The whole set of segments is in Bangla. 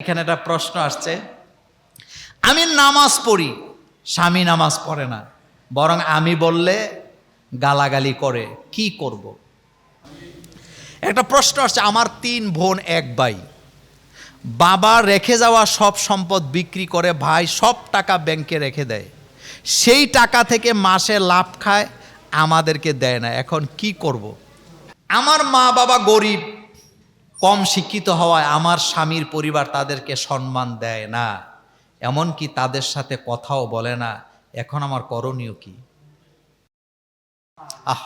এখানে একটা প্রশ্ন আসছে। আমি নামাজ পড়ি, স্বামী নামাজ পড়ে না। বরং আমি বললে গালাগালি করে, কি করব। একটা প্রশ্ন আসছে, আমার তিন বোন এক ভাই। বাবা রেখে যাওয়া সব সম্পদ বিক্রি করে, ভাই সব টাকা ব্যাংকে রেখে দেয়। সেই টাকা থেকে মাসে লাভ খায়, আমাদেরকে দেয় না। এখন কি করব। আমার মা বাবা গরিব কম শিক্ষিত হওয়ায় আমার স্বামীর পরিবার তাদেরকে সম্মান দেয় না। এমনকি তাদের সাথে কথাও বলে না। এখন আমার করণীয় কি? আহ,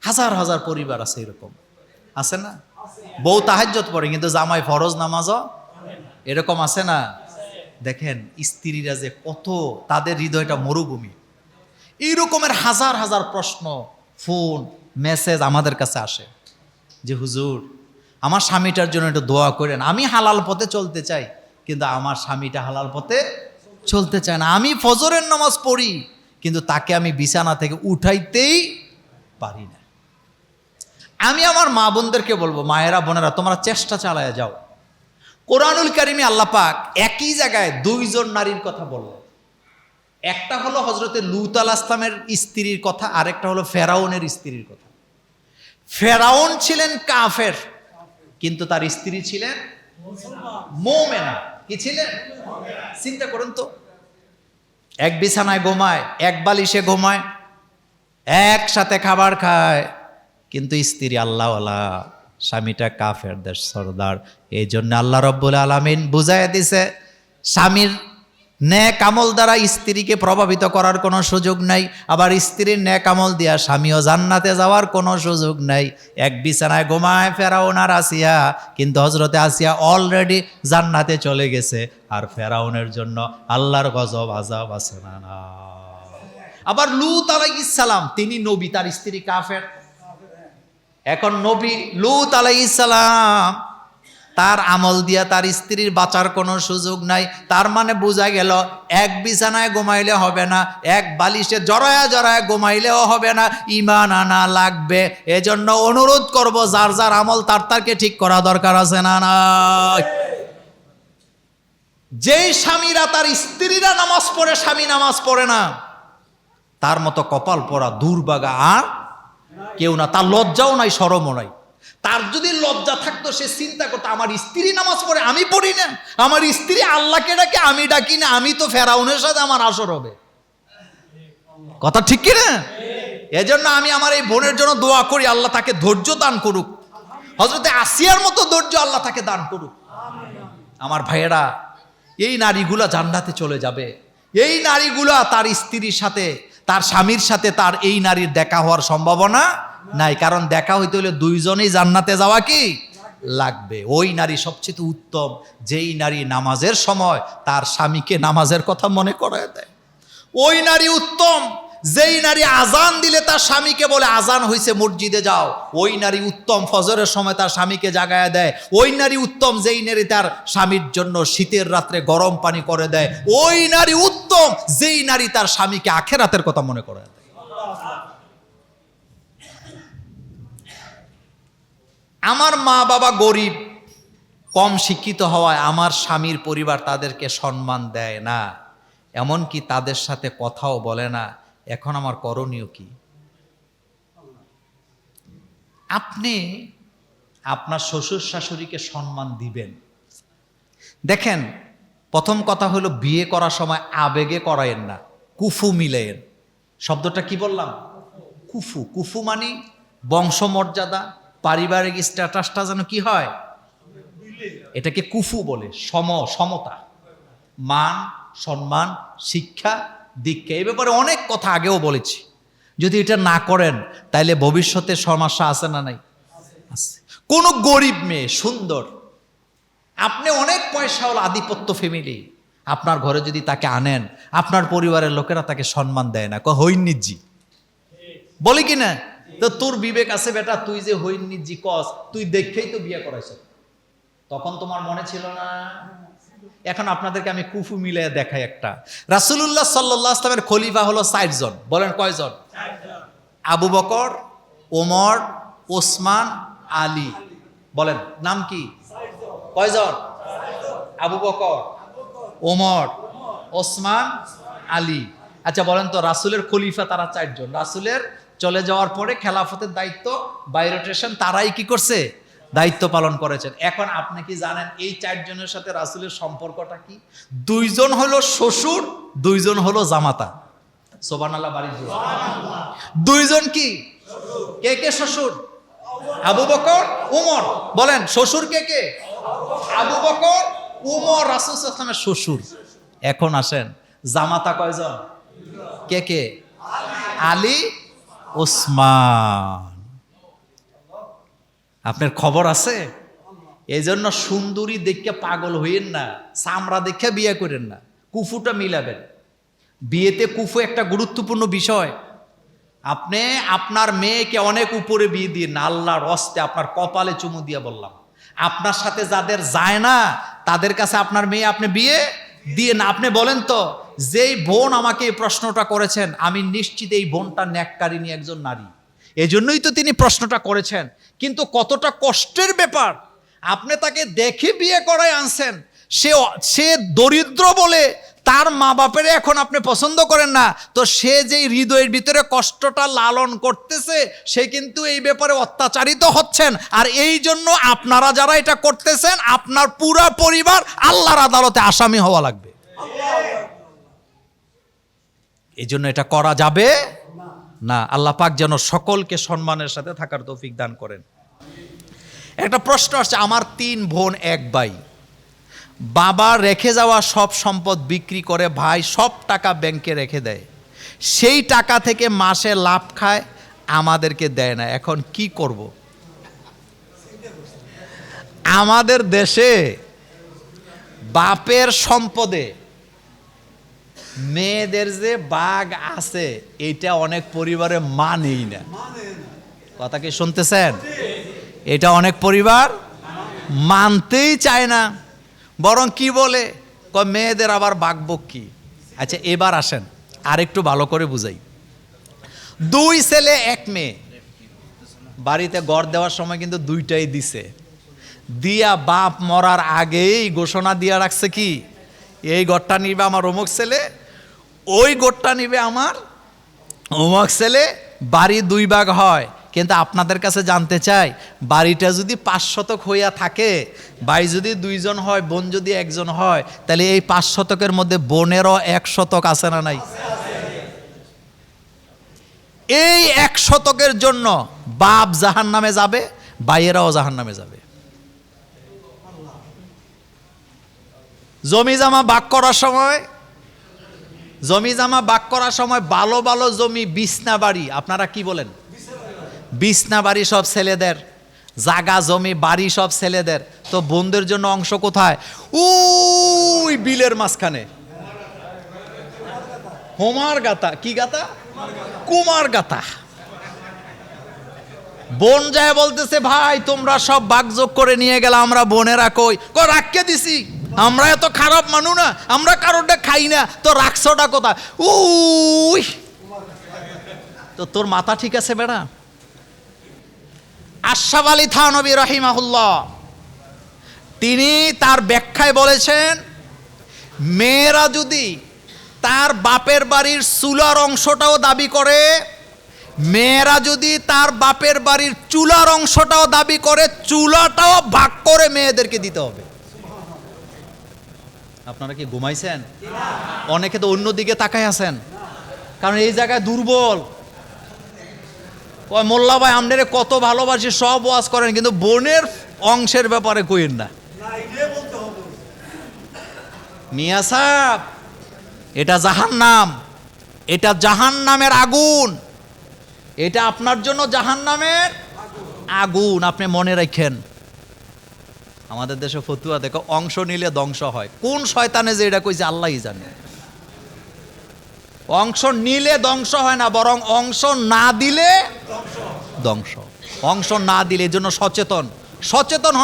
হাজার হাজার পরিবার আছে এরকম। আছে না? বউ তাহাজ্জত পড়ে, কিন্তু জামাই ফরজ নামাজও এরকম আছে না? দেখেন, স্ত্রীরা যে কত তাদের হৃদয়টা মরুভূমি। এইরকমের হাজার হাজার প্রশ্ন, ফোন, মেসেজ আমাদের কাছে আসে। যে, হুজুর আমার স্বামীটার জন্য একটু দোয়া করেন। আমি হালাল পথে চলতে চাই, কিন্তু আমার স্বামীটা হালাল পথে চলতে চায় না। আমি ফজরের নামাজ পড়ি, কিন্তু তাকে আমি বিছানা থেকে উঠাইতেই পারি না। আমি আমার মা বোনদেরকে বলব, মায়েরা, বোনেরা, তোমরা চেষ্টা চালায় যাও। কোরআনুল কারিমে আল্লাহ পাক একই জায়গায় দুইজন নারীর কথা বলল একটা হলো হজরতে লুত আল আসলামের স্ত্রীর কথা, আরেকটা হলো ফেরাউনের স্ত্রীর কথা। ফেরাউন ছিলেন কাফের কিন্তু তার স্ত্রী ছিলেন মৌমেনা। কি ছিলেন? চিন্তা করুন তো। এক বিছানায় ঘুমায় এক বালিশে ঘুমায় একসাথে খাবার খায়। কিন্তু স্ত্রী আল্লাহওয়ালা স্বামীটা কাফের দেশ সর্দার। এই জন্য আল্লাহ রব্বুল আলমিন বুঝাই দিছে স্বামীর ন্যাক আমল দ্বারা স্ত্রীকে প্রভাবিত করার কোনো সুযোগ নাই, আবার স্ত্রীর ন্যাক আমল দিয়া স্বামীও জান্নাতে যাওয়ার কোনো সুযোগ নাই। এক বিছানায় ঘুমায় ফেরাউন আর আসিয়া, কিন্তু হজরতে আসিয়া অলরেডি জান্নাতে চলে গেছে, আর ফেরাউনের জন্য আল্লাহর গজব আজাব আছে না না। আবার লুত আলাইসালাম তিনি নবী, তার স্ত্রী কাফের। এখন নবী লুত আলাইসালাম তার আমল দিয়া তার স্ত্রীর বাঁচার কোনো সুযোগ নাই। তার মানে বোঝা গেল, এক বিছানায় ঘুমাইলে হবে না, এক বালিশে জড়ায়া জড়ায় ঘুমাইলেও হবে না ইমান আনা লাগবে। এজন্য অনুরোধ করব, যার যার আমল তার তারকে ঠিক করা দরকার আছে না না যেই স্বামীরা তার স্ত্রীরা নামাজ পড়ে, স্বামী নামাজ পড়ে না, তার মতো কপাল পরা দুর্বাগা আর কেউ না। তার লজ্জাও নাই সরমও নাই। তার যদি লজ্জা থাকতো, সে চিন্তা করতো, আমার স্ত্রী নামাজ পড়ে, আমি পড়ি না। আমার স্ত্রী আল্লাহকে ডাকে, আমি ডাকি না, আমি তো ফেরাউনের সাথে আমার আসর হবে। কথা ঠিক কি না এজন্য আমি আমার এই বোনের জন্য দোয়া করি, আল্লাহ তাকে ধৈর্য দান করুক। হজরতে আসিয়ার মতো ধৈর্য আল্লাহ তাকে দান করুক। আমার ভাইয়েরা, এই নারীগুলা জান্নাতে চলে যাবে। এই নারীগুলা তার স্ত্রীর সাথে, তার স্বামীর সাথে তার এই নারীর দেখা হওয়ার সম্ভাবনা নাই, কারণ দেখা হইতে হলে দুইজনেই জান্নাতে যাওয়া কি? লাগবে। ওই নারী সবচেয়ে উত্তম, যেই নারী নামাজের সময় তার স্বামীকে নামাজের কথা মনে করায় দেয়। ওই নারী উত্তম, যেই নারী আজান দিলে তার স্বামীকে বলে, আজান হইছে, মসজিদে যাও। ওই নারী উত্তম, ফজরের সময় তার স্বামীকে জাগায় দেয়। ওই নারী উত্তম, যেই নারী তার স্বামীর জন্য শীতের রাত্রে গরম পানি করে দেয়। ওই নারী উত্তম, যেই নারী তার স্বামীকে আখেরাতের কথা মনে করে দেয়। আমার মা বাবা গরিব, কম শিক্ষিত হওয়ায় আমার স্বামীর পরিবার তাদেরকে সম্মান দেয় না। এমনকি তাদের সাথে কথাও বলে না। এখন আমার করণীয় কি? আপনি আপনার শ্বশুর শাশুড়িকে সম্মান দিবেন। দেখেন, প্রথম কথা হলো বিয়ে করার সময় আবেগে করায়েন না, কুফু মিলেন শব্দটা কি বললাম? কুফু। কুফু মানে বংশমর্যাদা পারিবারিক স্ট্যাটাসটা যেন কি হয়? এটাকে কুফু বলে, সম, সমতা। মান, সম্মান, শিক্ষা, দীক্ষা এই ব্যাপারে অনেক কথা আগেও বলেছি। যদি এটা না করেন, তাইলে ভবিষ্যতে সমস্যা আছে না নাই? আছে। কোনো গরিব মেয়ে, সুন্দর, আপনি অনেক পয়সাওয়ালা আধিপত্য ফ্যামিলি আপনার ঘরে যদি তাকে আনেন, আপনার পরিবারের লোকেরা তাকে সম্মান দেয় না। হৈনিজি বলে কি না? তো তোর বিবেক আছে বেটা, তুই যে হৈনিজি কস, তুই দেখেই তো বিয়ে করাইছ। তখন তোমার মনে ছিল না? এখন আপনাদেরকে আমি কুফু মিলে দেখাই একটা। রাসুলুল্লাহ সাল্লাহ আসলামের খলিফা হলো জন। বলেন কয়জন? আবু বকর, ওমর, ওসমান, আলী। বলেন, নাম কি? কয়জন? আবু বকর, ওমর, ওসমান, আলী। আচ্ছা বলেন তো, রাসুলের খলিফা তারা চারজন? রাসুলের চলে যাওয়ার পরে খেলাফতের দায়িত্ব বাইরোটেশন তারাই কি করছে? দায়িত্ব পালন করেছেন। এখন আপনি কি জানেন এই চারজনের সাথে রাসুলের সম্পর্কটা কি? দুইজন হলো শ্বশুর, দুইজন হলো জামাতা। সোবান আল্লাহ বাড়ির। দুইজন কি? কে কে শ্বশুর? আবু বকর, উমর। বলেন, শ্বশুর কে কে? আবু বকর, উমর, রাসুল ইসলামের শ্বশুর। এখন আসেন, জামাতা কয়জন? কে কে? আলী। ওসমান। আপনার খবর আছে? এই জন্য সুন্দরী দেখে পাগল হইয়েন না সামরা দেখে বিয়ে করেন না, কুফুটা মিলাবেন। বিয়েতে কুফু একটা গুরুত্বপূর্ণ বিষয়। আপনি আপনার মেয়েকে অনেক উপরে বিয়ে দিয়ে না, আল্লাহর অস্তে আপনার কপালে চুমু দিয়ে বললাম। আপনার সাথে যাদের যায় না, তাদের কাছে আপনার মেয়ে আপনি বিয়ে দিয়ে না। আপনি বলেন তো যেই বোন আমাকে এই প্রশ্নটা করেছেন, আমি নিশ্চিত এই বোনটা ন্যাককারিনী একজন নারী। এজন্যই তো তিনি প্রশ্নটা করেছেন। কিন্তু কতটা কষ্টের ব্যাপার, আপনি তাকে দেখে বিয়ে করায় আনছেন। সে সে দরিদ্র বলে তার মা বাপের এখন আপনি পছন্দ করেন না। তো সে যেই হৃদয়ের ভিতরে কষ্টটা লালন করতেছে, সে কিন্তু এই ব্যাপারে অত্যাচারিত হচ্ছেন। আর এই জন্য আপনারা যারা এটা করতেছেন, আপনার পুরা পরিবার আল্লাহর আদালতে আসামি হওয়া লাগবে। এই জন্য এটা করা যাবে? না, আল্লাহ পাক যেন সকলকে সম্মানের সাথে থাকার তৌফিক দান করেন। একটা প্রশ্ন আসছে, আমার তিন বোন এক ভাই। বাবা রেখে যাওয়া সব সম্পদ বিক্রি করে ভাই সব টাকা ব্যাংকে রেখে দেয়। সেই টাকা থেকে মাসে লাভ খায়, আমাদেরকে দেয় না। এখন কি করব? আমাদের দেশে বাপের সম্পদে মেয়েদের যে বাঘ আছে, এটা অনেক পরিবারে মানেই না। কথা কি শুনতেছেন? এটা অনেক পরিবার মানতেই চায় না। বরং কি বলে? মেয়েদের আবার বাঘবক কি? আচ্ছা এবার আসেন আর একটু ভালো করে বুঝাই। দুই ছেলে, এক মেয়ে। বাড়িতে গড় দেওয়ার সময় কিন্তু দুইটাই দিছে। দিয়া বাপ মরার আগেই ঘোষণা দিয়া রাখছে কি, এই গড়টা নিবে আমার অমুক ছেলে ওই গোটটা নিবে আমার। অমুক ছেলে, বাড়ি দুই ভাগ হয়। কিন্তু আপনাদের কাছে জানতে চাই, বাড়িটা যদি পাঁচ শতক হইয়া থাকে, ভাই যদি দুইজন হয়, বোন যদি একজন হয়, তাহলে এই পাঁচ শতকের মধ্যে বোনেরও এক শতক আছে না নাই? এই এক শতকের জন্য বাপ জাহান নামে যাবে, ভাইয়েরাও জাহান নামে যাবে। জমি জামা বাক করার সময় জমি জামা বাক করার সময় ভালো ভালো জমি, বিছনা বাড়ি। আপনারা কি বলেন? বিছনা বাড়ি সব ছেলেদের, জাগা জমি, বাড়ি সব ছেলেদের। তো বোনদের জন্য অংশ কোথায়? উই বিলের মাঝখানে। হোমার গাতা কি গাতা কুমার গাতা বোন যায় বলতেছে, ভাই, তোমরা সব বাগযোগ করে নিয়ে গেলে আমরা বোনেরা কই? ক রাখকে দিছি। আমরা এত খারাপ মানু না, আমরা কারোরটা খাই না। তো রাখছোটা কোথায়? উই। তো তোর মাথা ঠিক আছে বেড়া? আশরাফ আলী থানবী রহিমাহুল্লাহ, তিনি তার ব্যাখ্যায় বলেছেন, মেয়েরা যদি তার বাপের বাড়ির চুলার অংশটাও দাবি করে মেয়েরা যদি তার বাপের বাড়ির চুলার অংশটাও দাবি করে, চুলাটাও ভাগ করে মেয়েদেরকে দিতে হবে। আপনারা কি ঘুমাইছেন? অনেকে তো অন্যদিকে তাকায় আছেন। কারণ এই জায়গায় দুর্বল। মোল্লা ভাই, আপনারে কত ভালোবাসি, সব ওয়াজ করেন, কিন্তু বোনের অংশের ব্যাপারে কইেন না। মিয়া সাহেব, এটা জাহান নাম এটা জাহান নামের আগুন। এটা আপনার জন্য জাহান নামের আগুন, আপনি মনে রাখেন। আমাদের দেশে ফতুয়া দেখো, অংশ নিলে ধ্বংস হয়। কোন শয়তানে যে এটা কইছে আল্লাহই জানে। অংশ নিলে ধ্বংস হয় না, বরং অংশ না দিলে ধ্বংস অংশ না দিলে এজন্য জন্য সচেতন সচেতন